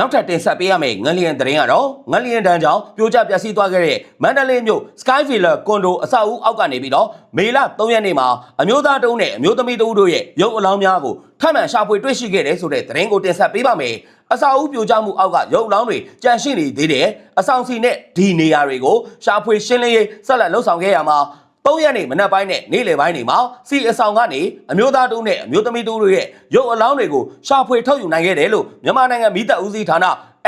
နောက်ထပ်တင်ဆက်ပေးရမယ့်ငလျင်သတင်းကတော့ငလျင်တန်းကြောင့်ပြိုကျပျက်စီးသွားခဲ့တဲ့မန္တလေးမြို့ Sky Villa ကွန်ဒိုအဆောက်အဦအောက်ကနေပြီးတော့မေလ3ရက်နေ့မှာအမျိုးသားတုံးနဲ့အမျိုးသမီးတုံးတို့ရဲ့ရုပ်အလောင်းများကိုထပ်မံရှာဖွေတွေ့ရှိခဲ့တယ်ဆိုတဲ့သတင်းကိုတင်ဆက်ပေးပါမယ်။အဆောက်အဦပြိုကျမှုအောက်ကရုပ်အလောင်းတွေကြန့်ရှိနေသေးတယ်။အဆောင်စီနဲ့ဒီနေရာတွေကိုရှာဖွေရှင်းလင်းရေးဆက်လက်လှုပ်ဆောင်ခဲ့ရမှာ ၃ရက်နေ့မနက်ပိုင်းနဲ့နေ့လယ်ပိုင်းတွေမှာစီအဆောင်ကနေအမျိုးသားတုံးနဲ့အမျိုးသမီးတုံးတို့ရဲ့ရုပ်အလောင်းတွေကိုရှာဖွေထုတ်ယူနိုင်ခဲ့တယ်လို့မြန်မာနိုင်ငံမိသက်ဦးစီးဌာန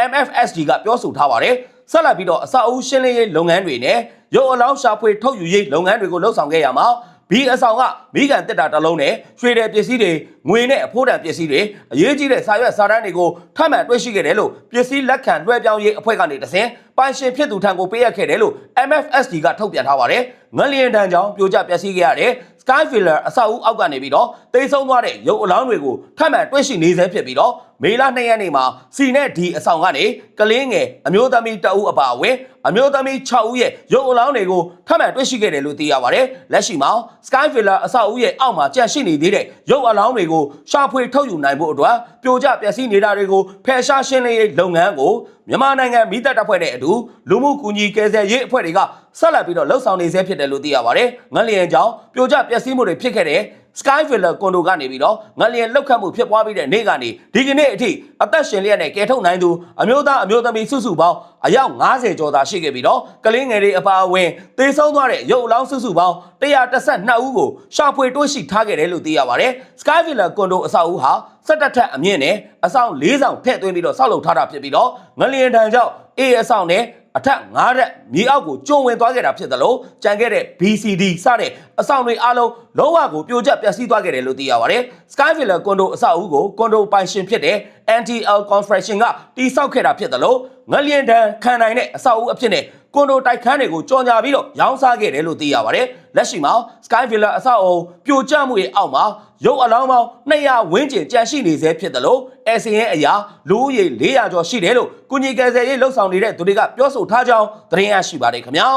MFSD ကပြောဆိုထားပါတယ်။ဆက်လက်ပြီးတော့အဆောက်အဦရှင်းလင်းရေးလုပ်ငန်းတွေနဲ့ရုပ်အလောင်းရှာဖွေထုတ်ယူရေးလုပ်ငန်းတွေကိုလှုပ်ဆောင်ခဲ့ရမှာ ဘီအဆောင်ကမိကန်တက်တာတစ်လုံးနဲ့ရွှေတယ်ပစ္စည်းတွေငွေနဲ့အဖိုးတန်ပစ္စည်းတွေအရေးကြီးတဲ့စာရွက်စာတမ်းတွေကိုထပ်မံတွေ့ရှိခဲ့တယ်လို့ပစ္စည်းလက်ခံလွှဲပြောင်းရေးအဖွဲ့ကနေတဆင်ပိုင်ရှင်ဖြစ်သူထံကိုပေးအပ်ခဲ့တယ်လို့ MFSD ကထုတ်ပြန်ထားပါတယ်။ငလျင်တန်းကြောင့်ပြိုကျပျက်စီးခဲ့ရတဲ့ Sky Villa အဆောက်အဦအောက်ကနေပြီးတော့တိတ်ဆုံးသွားတဲ့ရုပ်အလောင်းတွေကိုထပ်မံတွေ့ရှိနေဆဲဖြစ်ပြီးတော့ မေလ2ရက်နေ့မှာစီနဲ့ဒီအဆောင်ကနေကလေးငယ်အမျိုးသမီးတအုပ်အပါအဝင်အမျိုးသမီး6ဦးရဲ့ရုပ်အလောင်းတွေကိုထပ်မံတွေ့ရှိခဲ့တယ်လို့သိရပါတယ်။လက်ရှိမှာ Sky Villa အဆောက်အဦရဲ့အောက်မှာကြန့်ရှိနေသေးတဲ့ရုပ်အလောင်းတွေကိုရှာဖွေထုတ်ယူနိုင်ဖို့အတွက်ပြိုကျပျက်စီးနေတာတွေကိုဖယ်ရှားရှင်းလင်းရေးလုပ်ငန်းကိုမြန်မာနိုင်ငံမိသက်တပ်ဖွဲ့နဲ့အတူလူမှုကူညီကယ်ဆယ်ရေးအဖွဲ့တွေကဆက်လက်ပြီးတော့လှုပ်ဆောင်နေဆဲဖြစ်တယ်လို့သိရပါတယ်။ငလျင်ကြောင့်ပြိုကျပျက်စီးမှုတွေဖြစ်ခဲ့တဲ့ Sky Villa ကွန်ဒိုကနေပြီးတော့ငလျင်လောက်ခတ်မှုဖြစ်ပွားပြီးတဲ့နေ့ကနေဒီကနေ့အထိအသက်ရှင်လျက်နဲ့ကယ်ထုတ်နိုင်သူအမျိုးသားအမျိုးသမီးစုစုပေါင်းအယောက်90ကျော်သာရှိခဲ့ပြီးတော့ကလေးငယ်တွေအပါအဝင်သေဆုံးသွားတဲ့ရုပ်အလောင်းစုစုပေါင်း112ဦးကိုရှာဖွေတွေ့ရှိထားခဲ့တယ်လို့သိရပါတယ်။ Sky Villa ကွန်ဒိုအဆောက်အဦဟာ17ထပ်အမြင့်နဲ့အဆောင်၄ဆောင်ထည့်သွင်းပြီးတော့ဆောက်လုပ်ထားတာဖြစ်ပြီးတော့ငလျင်တန်ကြောင့်အေးအဆောင်နဲ့ အထက်9ရက်မြေအောက်ကိုကျုံဝင်သွားခဲ့တာဖြစ်သလိုကြံခဲ့တဲ့ BCD စတဲ့အဆောင်တွေအားလုံးလုံးဝကိုပြိုကျပျက်စီးသွားခဲ့တယ်လို့သိရပါတယ်။ Sky Villa ကွန်ဒိုအဆောက်အဦကိုကွန်ဒိုပိုင်ရှင်ဖြစ်တဲ့ NTL Construction ကတိစောက်ခဲ့တာဖြစ်သလိုငလျင်တန်ခံနိုင်တဲ့အဆောက်အဦအဖြစ်နဲ့ ကွန်ဒိုတိုက်ခန်းတွေကိုကြော်ညာပြီးတော့ရောင်းစားခဲ့တယ်လို့သိရပါတယ်။လက်ရှိမှာ Sky Villa အဆောက်အဦပြိုကျမှုရဲ့အောက်မှာရုပ်အလောင်းပေါင်း200ဝန်းကျင်ကျန်ရှိနေသေးဖြစ်သလိုအစီရင်အရာလူဦးရေ400ကျော်ရှိတယ်လို့ကုညီကယ်ဆယ်ရေးလှုပ်ဆောင်နေတဲ့သူတွေကပြောဆိုထားကြောင်းသတင်းရရှိပါတယ်ခင်ဗျာ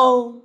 ။